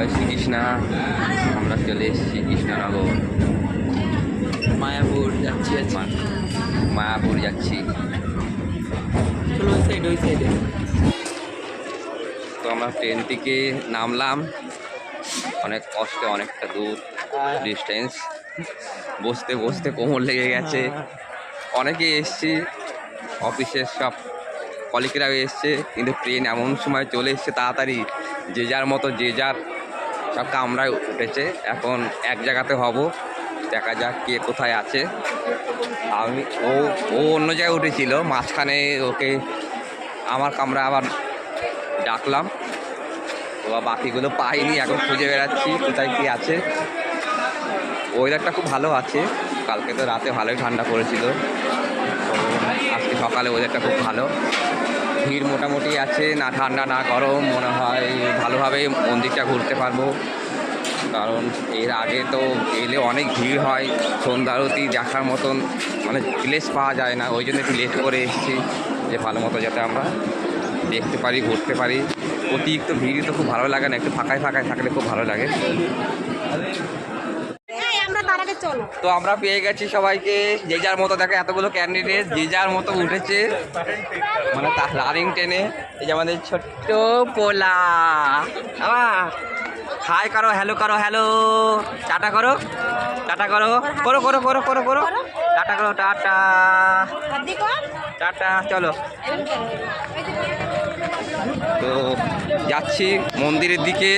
জয় শ্রীকৃষ্ণা। আমরা চলে এসেছি কৃষ্ণনগর। মায়াপুর যাচ্ছি মা- মায়াপুর যাচ্ছি। চলো ওই সাইড ওই সাইডে তো আমরা ট্রেন থেকে নামলাম। অনেক কষ্টে অনেকটা দূর। ডিস্টেন্স বসতে বসতে কোমর লেগে গেছে। অনেকে এসছি। অফিসের সব কলিগরাও এসছে। কিন্তু ট্রেন এমন সময় চলে এসছে তাড়াতাড়ি। যে যার মতো যে যার সব কামরায় উঠেছে। এখন এক জায়গাতে হব। দেখা যাক কে কোথায় আছে। আমি, ও ও অন্য জায়গায় উঠেছিল। মাঝখানে ওকে আমার কামরা আবার ডাকলাম। তো বাকিগুলো পাইনি, এখন খুঁজে বেড়াচ্ছি কোথায় কি আছে। ওয়েদারটা খুব ভালো আছে। কালকে তো রাতে ভালোই ঠান্ডা পড়েছিল। আজকে সকালে ওয়েদারটা খুব ভালো। ভিড় মোটামুটি আছে, না ঠান্ডা, না গরম, মনে হয় ভালোভাবে মন্দিরটা ঘুরতে পারব। কারণ এর আগে তো এলে অনেক ভিড় হয়, সন্ধ্যা আরতি দেখার মতন মানে প্লেস পাওয়া যায় না, ওই জন্য একটু লেট করে এসেছি যে ভালো মতো যাতে আমরা দেখতে পারি, ঘুরতে পারি। অতিরিক্ত ভিড় তো খুব ভালো লাগে না, একটু ফাঁকায় ফাঁকায় থাকলে খুব ভালো লাগে হ্যাঁ আমরা তার আগে চলো তো আমরা পেয়ে গেছি সবাইকে। যে যার মতো দেখে এতগুলো ক্যান্ডিডেট যে যার মতো উঠেছে। মানে তার লারিং টেনে এই যে আমাদের ছোট্ট পোলা। হাই করো হ্যালো করো হ্যালো টাটা করো টাটা করো করো করো করো করো করো টাটা করো টাটা টাটা চলো। তো যাচ্ছি মন্দিরের দিকে।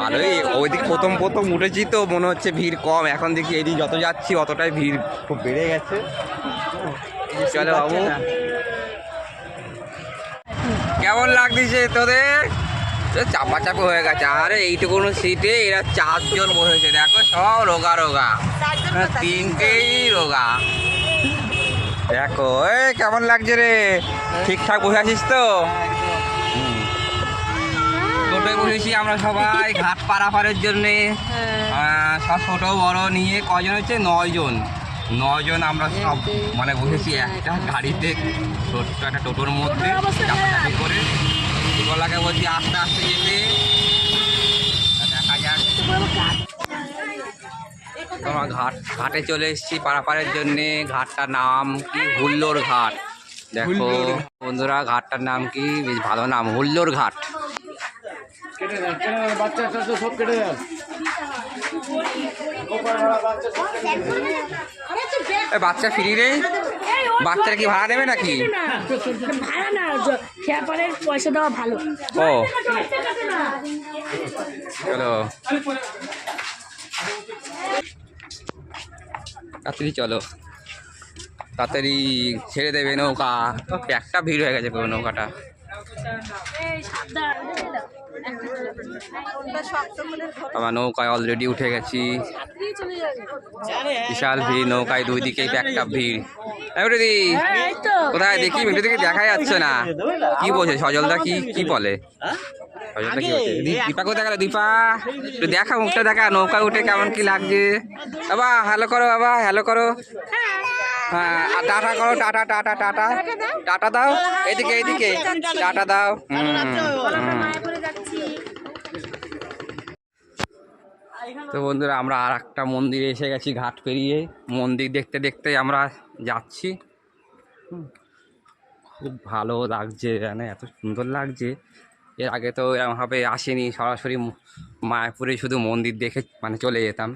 ভালোই, ওইদিকে প্রথম প্রথম উঠেছি তো, মনে হচ্ছে ভিড় কম। এখন দেখি এদিকে যত যাচ্ছি, অতটাই ভিড় খুব বেড়ে গেছে। চলো বাবু। কেমন লাগতেছে তোদের? চাপাচাপি হয়ে গেছে। আরে এইটুকুনো সিটে এরা চারজন বসেছে। দেখো সব রোগা রোগা। হ্যাঁ, তিনটেই রোগা। দেখো এ কেমন লাগছে রে? ঠিকঠাক বসে আছিস তো? টোটোয় বসেছি আমরা সবাই ঘাট পারাপারের জন্যে। সব ছোট বড় নিয়ে কজন হচ্ছে? নয়জন। নয়জন আমরা সব মানে বসেছি একটা গাড়িতে ছোট্ট একটা টোটোর মধ্যে চাপাচাপি করে। গলাকে বলছি আস্তে আস্তে যেতে। দেখা যাক। তোমার ঘাট ঘাটে চলে এসেছি পারাপারের জন্যে। ঘাটটার নাম কি? হুল্লোর ঘাট। দেখো বন্ধুরা ঘাটটার নাম কি? বেশ ভালো নাম হুল্লোর ঘাট। বাচ্চা ফ্রি রে বাচ্চারা কি ভাড়া নেবে নাকি? ভাড়া না খেয়াপালের পয়সা দেওয়া ভালো। ও। চলো। তাড়াতাড়ি চলো। তাড়াতাড়ি ছেড়ে দেবে নৌকা। একটা ভিড় হয়ে গেছে পুরো নৌকাটা। আমার নৌকায় অলরেডি উঠে গেছি। বিশাল ভিড়, নৌকায় দুই দিকেই একটা ভিড়। কোথায় দেখি? ভিডিও দেখে, দেখা যাচ্ছে না। কি বলছে? সজলদা কি কি বলে? দীপা কোথায় গেল? দীপা, একটু দেখা, মুখটা দেখা, নৌকায় উঠে কেমন কি লাগছে? বাবা হ্যালো করো, বাবা হ্যালো করো। হ্যাঁ টাটা করো, টাটা টাটা টাটা। টাটা দাও, এদিকে এদিকে। টাটা দাও তো বন্ধুরা, আমরা আর একটা মন্দিরে এসে গেছি, ঘাট পেরিয়ে। মন্দির দেখতে দেখতে আমরা যাচ্ছি। খুব ভালো লাগছে মানে এত সুন্দর লাগছে। এর আগে তো এরমভাবে আসেনি, সরাসরি মায়াপুরে শুধু মন্দির দেখে মানে চলে যেতাম।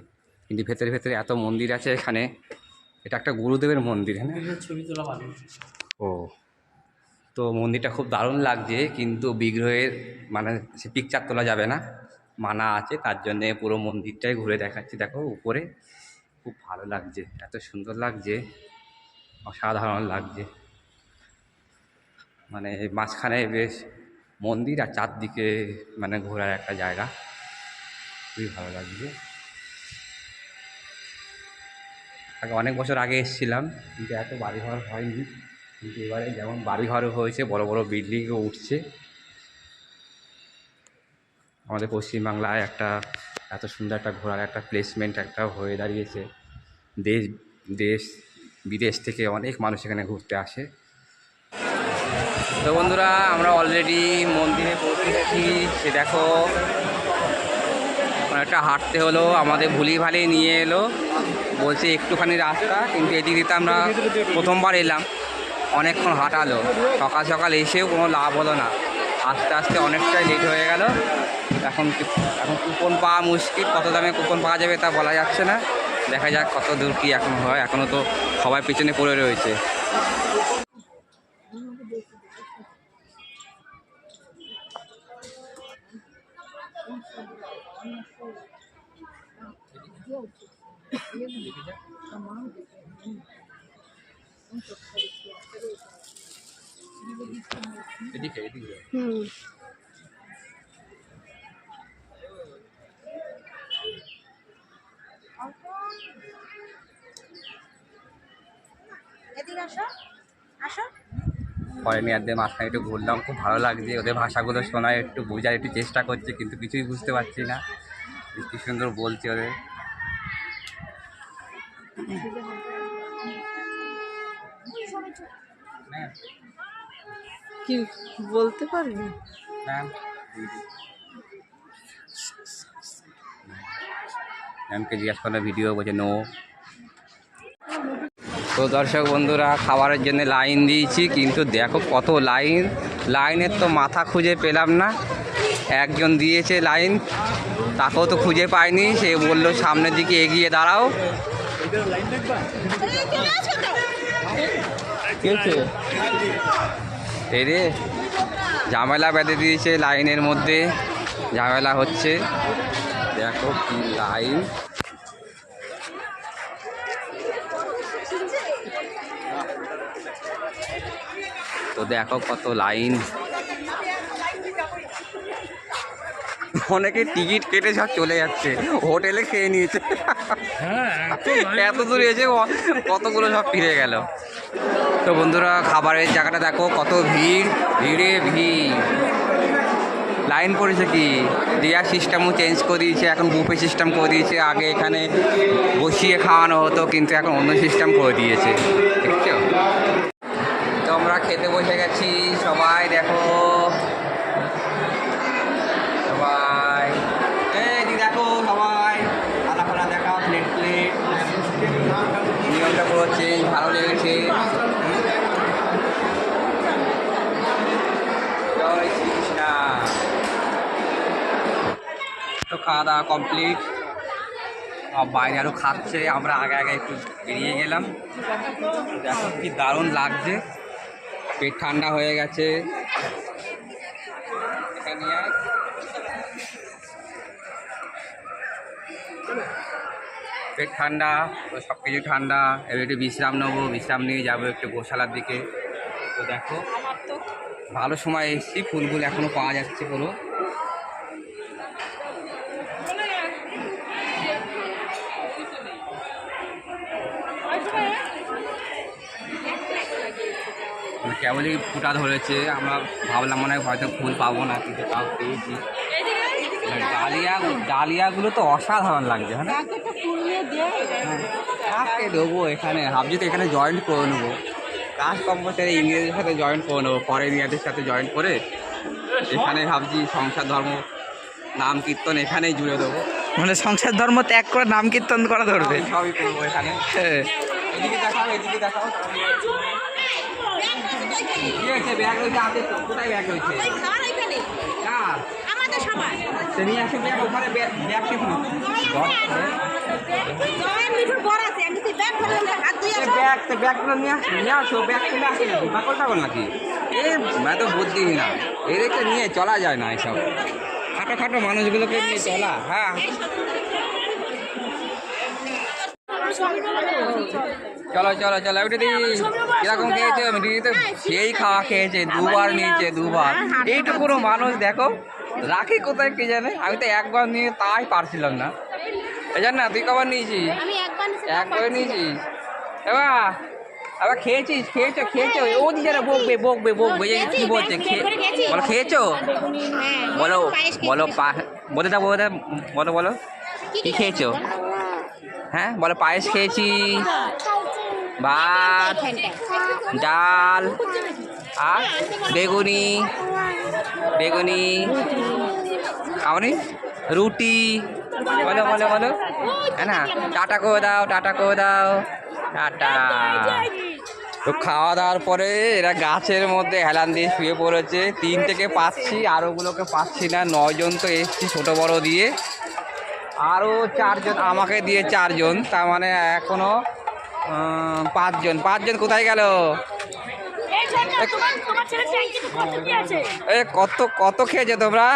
কিন্তু ভেতরে ভেতরে এত মন্দির আছে এখানে। এটা একটা গুরুদেবের মন্দির হ্যাঁ ছবি তোলা ও তো মন্দিরটা খুব দারুণ লাগছে কিন্তু বিগ্রহের মানে সে পিকচার তোলা যাবে না মানা আছে তার জন্যে পুরো মন্দিরটাই ঘুরে দেখাচ্ছি দেখো উপরে। খুব ভালো লাগছে এত সুন্দর লাগছে অসাধারণ লাগছে। মানে মাঝখানে বেশ মন্দির আর চারদিকে মানে ঘোরার একটা জায়গা খুবই ভালো লাগছে। আগে অনেক বছর আগে এসেছিলাম, কিন্তু এত বাড়িঘর হয়নি। কিন্তু এবারে যেমন বাড়িঘর হয়েছে, বড় বড় বিল্ডিংও উঠছে। আমাদের পশ্চিমবাংলায় একটা এত সুন্দর একটা ঘোরার একটা প্লেসমেন্ট একটা হয়ে দাঁড়িয়েছে। দেশ দেশ, বিদেশ থেকে অনেক মানুষ এখানে ঘুরতে আসে। তো বন্ধুরা, আমরা অলরেডি মন্দিরে পৌঁছে গেছি সে দেখো অনেকটা হাঁটতে হলো, আমাদের ভুলি ভালি নিয়ে এলো। বলছে একটুখানি রাস্তা, কিন্তু এদিক দিতে আমরা প্রথমবার এলাম। অনেকক্ষণ হাঁটালো। সকাল সকাল এসেও কোনো লাভ হলো না। আস্তে আস্তে অনেকটাই লেট হয়ে গেল। এখন এখন কুপন পাওয়া মুশকিল। কত দামে কুপন পাওয়া যাবে তা বলা যাচ্ছে না। দেখা যাক কত দূর কি এখন হয়। এখনও তো সবাই পেছনে পড়ে রয়েছে। এদিকে এদিকে হুম এদিকে ফরেনিয়ারদের মাঝখানে একটু ঘুরলাম খুব ভালো লাগছে। ওদের ভাষাগুলো শোনায় একটু বোঝার একটু চেষ্টা করছে কিন্তু কিছুই বুঝতে পারছি না। কি সুন্দর বলছে ওদের। কি বলতে পারবি? ম্যাম। ম্যামকে জিজ্ঞাসা করলে ভিডিও বলছে নো তো দর্শক বন্ধুরা খাবারের জন্য লাইন দিয়েছি কিন্তু দেখো কত লাইন লাইনের তো মাথা খুঁজে পেলাম না। একজন দিয়েছে লাইন তাকেও তো খুঁজে পাইনি। সে বলল সামনের দিকে এগিয়ে দাঁড়াও। এই রে ঝামেলা বেঁধে দিয়েছে লাইনের মধ্যে। ঝামেলা হচ্ছে। দেখো কি লাইন তো দেখো কত লাইন। অনেকে টিকিট কেটে সব চলে যাচ্ছে হোটেলে খেয়ে নিয়েছে। এত দূর এসে কতগুলো সব ফিরে গেল। তো বন্ধুরা খাবারের জায়গাটা দেখো কত ভিড় ভিড়ে ভিড়। লাইন পড়েছে কি? দেওয়ার সিস্টেমও চেঞ্জ করে দিয়েছে, এখন বুফে সিস্টেম করে দিয়েছে, আগে এখানে বসিয়ে খাওয়ানো হতো, কিন্তু এখন অন্য সিস্টেম করে দিয়েছে। দেখছ? তো আমরা খেতে বসে গেছি, সবাই দেখো সবাই এই দি দেখো সবাই আলা ফালা দেখা প্লেট প্লেট নিয়মটা পুরো চেঞ্জ ভালো লেগেছে জয় শ্রীকৃষ্ণা তো খাওয়া দাওয়া কমপ্লিট বাইরে আরও খাচ্ছে আমরা আগে আগে একটু বেরিয়ে গেলাম। দেখো কি দারুণ লাগছে। পেট ঠান্ডা হয়ে গেছে। এখানে। পেট ঠান্ডা সব কিছু ঠান্ডা। এবার একটু বিশ্রাম নেব বিশ্রাম নিয়ে যাব একটু গোশালার দিকে। তো দেখো ভালো সময় এসেছি ফুলগুলো এখনও পাওয়া যাচ্ছে পুরো। কেবলই ফুটা ধরেছে। আমরা ভাবলাম মনে হয় হয়তো ফুল পাবো না কিন্তু তাও পেয়েছি। ডালিয়া ডালিয়াগুলো তো অসাধারণ লাগছে হ্যাঁ হ্যাঁ, কাকে দেবো এখানে। ভাবছি তো এখানে জয়েন্ট করে নেব। কাজ কম্পালসারি ইংরেজের সাথে জয়েন করে নেব ফরেনিয়ারদের সাথে জয়েন করে। এখানে ভাবছি সংসার ধর্ম নাম কীর্তন এখানেই জুড়ে দেবো। মানে সংসার ধর্ম ত্যাগ করে নাম কীর্তন করা ধরবে? সবই- সবই করব এখানে। হ্যাঁ। এদিকে দেখাও এদিকে দেখাও। কি হয়েছে? ব্যাগ রয়েছে তো। কোথায় ব্যাগ রয়েছে? সবার এখানে কার? আমাদের সবার। সে নিয়ে ব্যাগ ওখানে ব্যাগ ব্যাগ কে ফুল জয়েন মিঠুর বর আছে। আমি তুই ব্যাগ ফেলে হাত দিয়ে আসো? ব্যাগ তো ব্যাগগুলো নিয়ে আসো নিয়ে আসো ব্যাগ ফেলে আসে নাকি? পাগল টাগল নাকি? এ मैं তো বুদ্ধি না। এদেরকে নিয়ে চলা যায় না এসব। খাটো খাটো মানুষগুলোকে নিয়ে চলা হ্যাঁ। চলো চলো চলো ওইটা দিই। কীরকম খেয়েছে? আমি দিদি তো সেই খাওয়া খেয়েছে দুবার নিয়েছে দুবার। এইটুকুনো মানুষ দেখো রাখি কোথায় কে জানে? আমি তো একবার নিয়ে তাই পারছিলাম না। এই জান না তুই কবার নিয়েছিস? একবার নিয়েছিস? এবার আবার খেয়েছিস খেয়েছো খেয়েছো? ও দিদারা বকবে বকবে বকবে এই কি বলছে বলো খেয়েছো? হ্যাঁ বলো বলো বলে দাও বলে দাও বলো বলো। কি খেয়েছো? হ্যাঁ বলো পায়েস খেয়েছি। ভাত ডাল আর বেগুনি বেগুনি খাওনি? রুটি বলো বলো বলো। হ্যাঁ না? টাটা করে দাও টাটা করে দাও। টাটা। তো খাওয়া দাওয়ার পরে এরা গাছের মধ্যে হেলান দিয়ে শুয়ে পড়েছে। তিন থেকে পাচ্ছি আরোগুলোকে পাচ্ছি না। নয়জন তো এসছি ছোটো বড় দিয়ে। আরও চারজন আমাকে দিয়ে চারজন। তার মানে এখনও আহ, পাঁচজন পাঁচজন কোথায় গেল কত কত খেয়েছে তোমরা।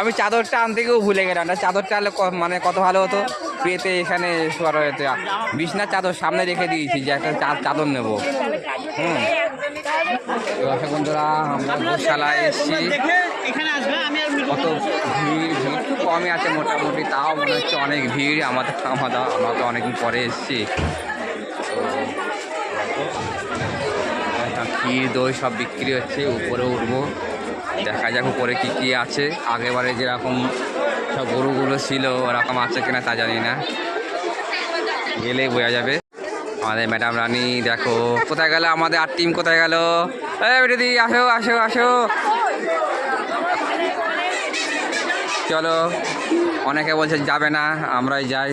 আমি চাদরটা আনতে গিয়েও ভুলে গেলাম। না চাদরটা আনলে মানে কত ভালো হতো? পেতে এখানে বিছনার চাদর সামনে রেখে দিয়েছি যে একটা চাদর নেব। হুম। বন্ধুরা আমরা গোশালায় এসেছি। কত ভিড় ভিড় তো কমই আছে মোটামুটি তাও মনে হচ্ছে অনেক ভিড়। আমাদের খাওয়া দাওয়া আমরা তো অনেকদিন পরে এসেছি। ক্ষীর দই সব বিক্রি হচ্ছে উপরে উঠবো। দেখা যাক উপরে কী কী আছে। আগেবারে যেরকম সব গরুগুলো ছিল ওরকম আছে কিনা তা জানি না। গেলেই বোঝা যাবে। আমাদের ম্যাডাম রানী দেখো কোথায় গেল? আমাদের আর টিম কোথায় গেল? দিদি আসো আসো আসো। চলো অনেকে বলছে যাবে না আমরাই যাই।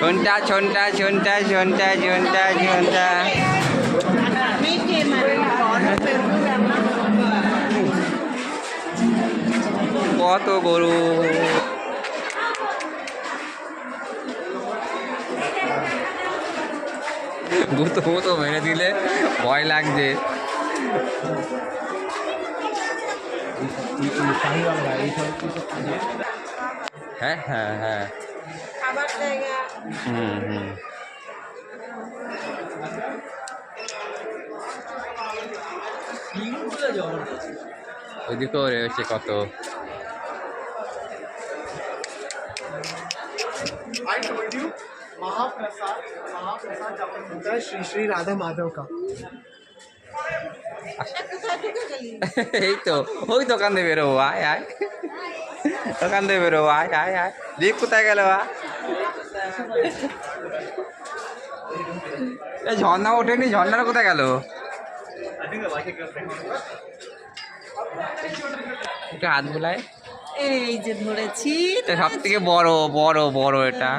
ঝন্টা ঝন্টা ঝন্টা ঝন্টা ঝন্টা ঝন্টা। কত গরু? গুতো গুতো মেরে দিলে ভয় লাগছে। হ্যাঁ হ্যাঁ হ্যাঁ। হুম হুম। ওইদিকেও রয়েছে কত I told you, Mahaprasad, Mahaprasad जब होता है श्री श्री राधा माधव का কোথায় ঢুকে গেলি এই তো ওই দোকান দিয়ে বেরোবো আয় আয় দোকান দিয়ে বেরোবো আয় আয় আয় দেখ কোথায় গেল আ এই ঝর্ণা ওঠেনি ঝর্ণাটা কোথায় গেল একটু হাত বোলায়। এই যে ধরেছি সব থেকে বড় বড় বড় এটা।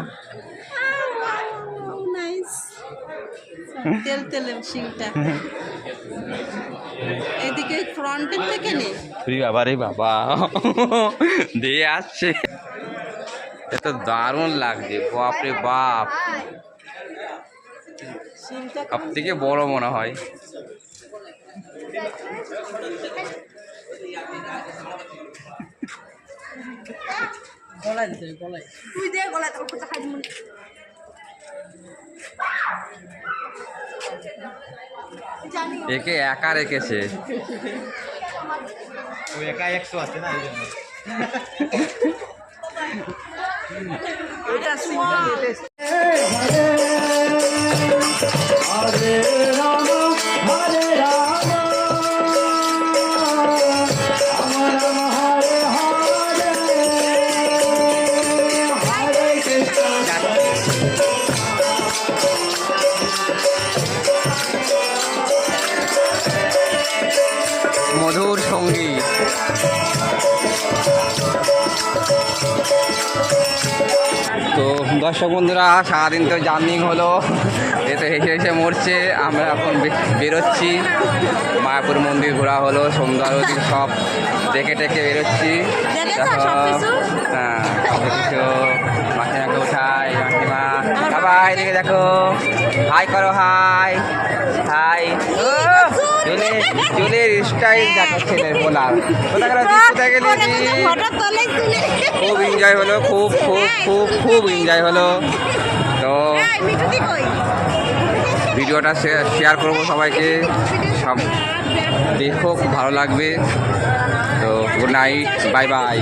তেল তেলে শিংটা। এদিকে ফ্রন্টের থেকে নে। তুই বাবা রে বাবা। দিয়ে আসছে। এ দারুণ লাগছে বাপরে বাপ। সব থেকে বড় মনে হয়। তুই দে গলায় তোর কোথা খাই মনে একে একা রেখেছে এটা শিংটা মধুর দর্শক বন্ধুরা সারাদিন তো জার্নিং হলো। এতে হেসে হেসে মরছে। আমরা এখন বেরোচ্ছি। মায়াপুর মন্দির ঘোরা হলো সন্ধ্যা আরতি সব দেখে টেকে বেরোচ্ছি। দেখো। হ্যাঁ সব কিছু। মাসিমাকে উঠাই মাসিমা। বাবা এদিকে দেখো। হাই করো হাই। হাই। চুলে চুলের স্টাইল দেখো ছেলের বলার। কোথায় গেল তুলে। খুব এনজয় হলো খুব খুব খুব খুব এনজয় হলো। তো কই? ভিডিওটা শেয়ার করব সবাইকে। সব দেখো খুব ভালো লাগবে। তো গুড নাইট বাই বাই